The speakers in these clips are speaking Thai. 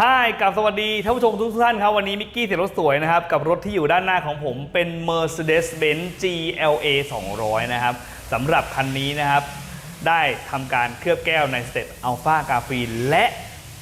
ฮ่ายกับสวัสดีท่านผู้ชมทุกท่านครับ วันนี้มิกกี้เสียรถสวยนะครับ กับรถที่อยู่ด้านหน้าของผมเป็น Mercedes-Benz GLA 200 นะครับสำหรับคันนี้นะครับ ได้ทำการเคลือบแก้วในสเตตอัลฟากาฟีและ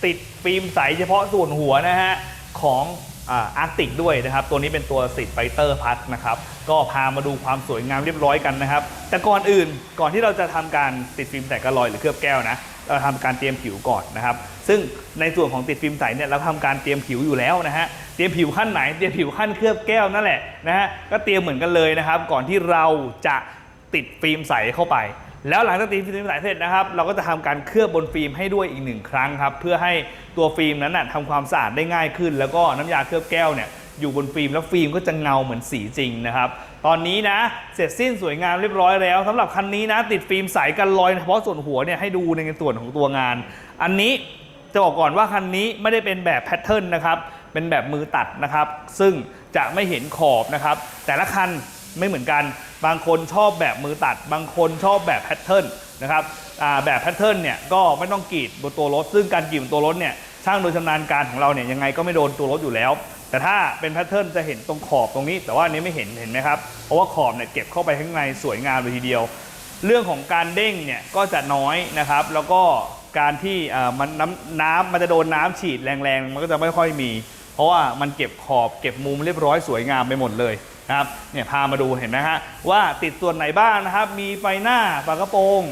ติดฟิล์มใสเฉพาะส่วนหัวนะฮะ ของอาร์ติกด้วยนะครับ ตัวนี้เป็นตัวสิทธิ์ไฟเตอร์พัทนะครับ ก็พามาดูความสวยงามเรียบร้อยกันนะครับ แต่ก่อนอื่นก่อนที่เราจะทำการติดฟิล์มแตกกระลอยหรือเคลือบแก้วนะ เราทำการเตรียมผิวก่อนนะครับ ซึ่งในส่วนของติดฟิล์มใสเนี่ยเราทำการเตรียมผิวอยู่แล้วนะฮะเตรียมผิวขั้นไหนเตรียมผิวขั้นเคลือบแก้วนั่นแหละนะฮะก็เตรียมเหมือนกันเลยนะครับ ก่อนที่เราจะติดฟิล์มใสเข้าไป แล้วหลังจากติดฟิล์มใสเสร็จนะครับ เราก็จะทำการเคลือบบนฟิล์มให้ด้วยอีกหนึ่งครั้งครับเพื่อให้ตัวฟิล์มนั้นนะทำความสะอาดได้ง่ายขึ้น แล้วก็น้ำยาเคลือบแก้วเนี่ย อยู่บนฟิล์มแล้วฟิล์มก็จะเงาเหมือนสีจริงนะครับ ตอนนี้นะ เสร็จสิ้นสวยงามเรียบร้อยแล้วสำหรับคันนี้นะ ติดฟิล์มใสกันรอยเฉพาะส่วนหัวเนี่ยให้ดูในส่วนของตัวงาน อันนี้จะบอกก่อนว่าคันนี้ไม่ได้เป็นแบบแพทเทิร์นนะครับเป็นแบบมือตัดนะครับ ซึ่งจะไม่เห็นขอบนะครับ แต่ละคันไม่เหมือนกัน บางคนชอบแบบมือตัด บางคนชอบแบบแพทเทิร์นนะครับแบบแพทเทิร์นเนี่ยก็ไม่ต้องกรีดบนตัวรถ ซึ่งการกรีดบนตัวรถเนี่ยช่างโดยชำนาญการของเราเนี่ยยังไงก็ไม่โดนตัวรถอยู่แล้ว แต่ถ้าเป็นแพทเทิร์นจะเห็นตรงขอบตรงนี้ แต่ว่าอันนี้ไม่เห็นเห็นไหมครับ เพราะว่าขอบเนี่ยเก็บเข้าไปข้างในสวยงามเลยทีเดียว เรื่องของการเด้งเนี่ยก็จะน้อยนะครับ แล้วก็การที่มันน้ำน้ำมันจะโดนน้ำฉีดแรงๆ มันก็จะไม่ค่อยมี เพราะว่ามันเก็บขอบเก็บมุมเรียบร้อยสวยงามไปหมดเลยนะครับเนี่ยพามาดูเห็นไหมฮะว่าติดส่วนไหนบ้างนะครับ มีไฟหน้าฝากระโปรง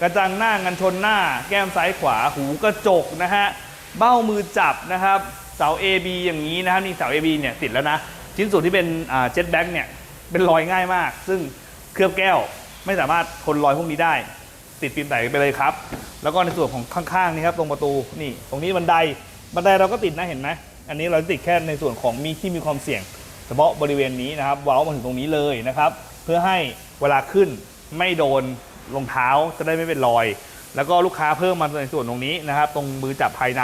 กระจังหน้ากันชนหน้า แก้มซ้ายขวาหูกระจกนะฮะเบ้ามือจับนะครับ เสา AB อย่างนี้นะครับนี่เสา AB เนี่ยติดแล้วนะ ชิ้นส่วนที่เป็นเจ็ตแบ็กเนี่ยเป็นรอยง่ายมาก ซึ่งเคลือบแก้วไม่สามารถทนรอยพวกนี้ได้ ติดฟิล์มใสไปเลยครับ แล้วก็ในส่วนของข้างๆนี่ครับตรงประตูนี่ตรงนี้บันไดบันไดเราก็ติดนะเห็นไหมอันนี้เราติดแค่ในส่วนของมีที่มีความเสี่ยง เฉพาะบริเวณนี้นะครับเว้ามาถึงตรงนี้เลยนะครับ เพื่อให้เวลาขึ้นไม่โดนรองเท้าจะได้ไม่เป็นรอย แล้วก็ลูกค้าเพิ่มมาในส่วนตรงนี้นะครับ ตรงมือจับภายใน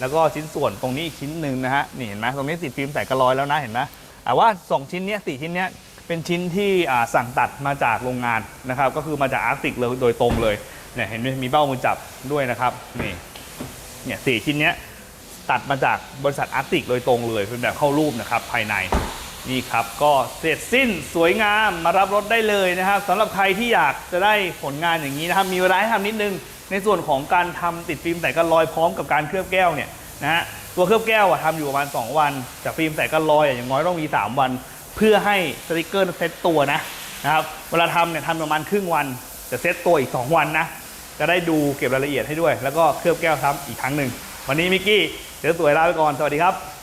แล้วก็ชิ้นส่วนตรงนี้อีกชิ้นหนึ่งนะฮะนี่เห็นไหมตรงนี้ติดฟิล์มใส่กระลอยแล้วนะเห็นไหมแต่ว่า 2 ชิ้นเนี้ยสี่ชิ้นเนี้ยเป็นชิ้นที่สั่งตัดมาจากโรงงานนะครับก็คือมาจากอาร์ติกเลยโดยตรงเลยเนี่ยเห็นไหมมีเบ้ามือจับด้วยนะครับนี่เนี่ยสี่ชิ้นเนี้ยตัดมาจากบริษัทอาร์ติกโดยตรงเลยเป็นแบบเข้ารูปนะครับภายในนี่ครับก็เสร็จสิ้นสวยงามมารับรถได้เลยนะครับสำหรับใครที่อยากจะได้ผลงานอย่างนี้นะครับมีเวลาให้ทำนิดนึง ในส่วนของการทำติดฟิล์มใส่กันรอยพร้อมกับการเคลือบแก้วเนี่ยนะฮะตัวเคลือบแก้วอะทำอยู่ประมาณ 2 วันแต่ฟิล์มใส่กันรอยอะอย่างน้อยต้องมี 3 วัน เพื่อให้สติกเกอร์เซตตัวนะนะครับเวลาทำเนี่ยทำประมาณครึ่งวันจะเซตตัวอีก 2 วันนะจะได้ดูเก็บรายละเอียดให้ด้วย แล้วก็เคลือบแก้วซ้ำอีกครั้งหนึ่งวันนี้มิกกี้เดี๋ยวสวยลาไปก่อนสวัสดีครับ